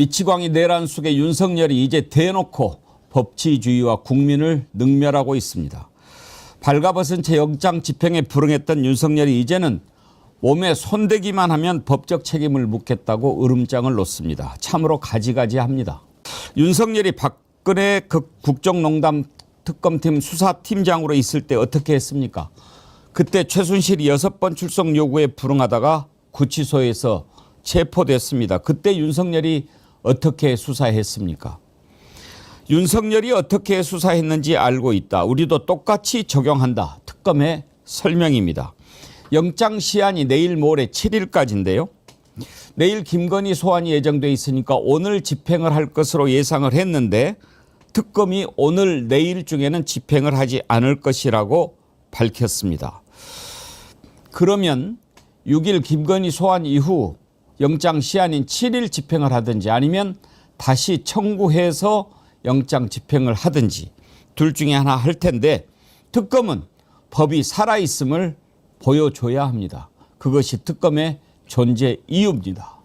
미치광이 내란 속에 윤석열이 이제 대놓고 법치주의와 국민을 능멸하고 있습니다. 발가벗은 채 영장 집행에 불응했던 윤석열이 이제는 몸에 손대기만 하면 법적 책임을 묻겠다고 으름장을 놓습니다. 참으로 가지가지합니다. 윤석열이 박근혜 그 국정농단 특검팀 수사팀장으로 있을 때 어떻게 했습니까? 그때 최순실이 여섯 번 출석 요구에 불응하다가 구치소에서 체포됐습니다. 그때 윤석열이 어떻게 수사했습니까? 윤석열이 어떻게 수사했는지 알고 있다. 우리도 똑같이 적용한다. 특검의 설명입니다. 영장 시한이 내일 모레 7일까지인데요. 내일 김건희 소환이 예정돼 있으니까 오늘 집행을 할 것으로 예상을 했는데 특검이 오늘 내일 중에는 집행을 하지 않을 것이라고 밝혔습니다. 그러면 6일 김건희 소환 이후 영장 시한인 7일 집행을 하든지 아니면 다시 청구해서 영장 집행을 하든지 둘 중에 하나 할 텐데 특검은 법이 살아있음을 보여줘야 합니다. 그것이 특검의 존재 이유입니다.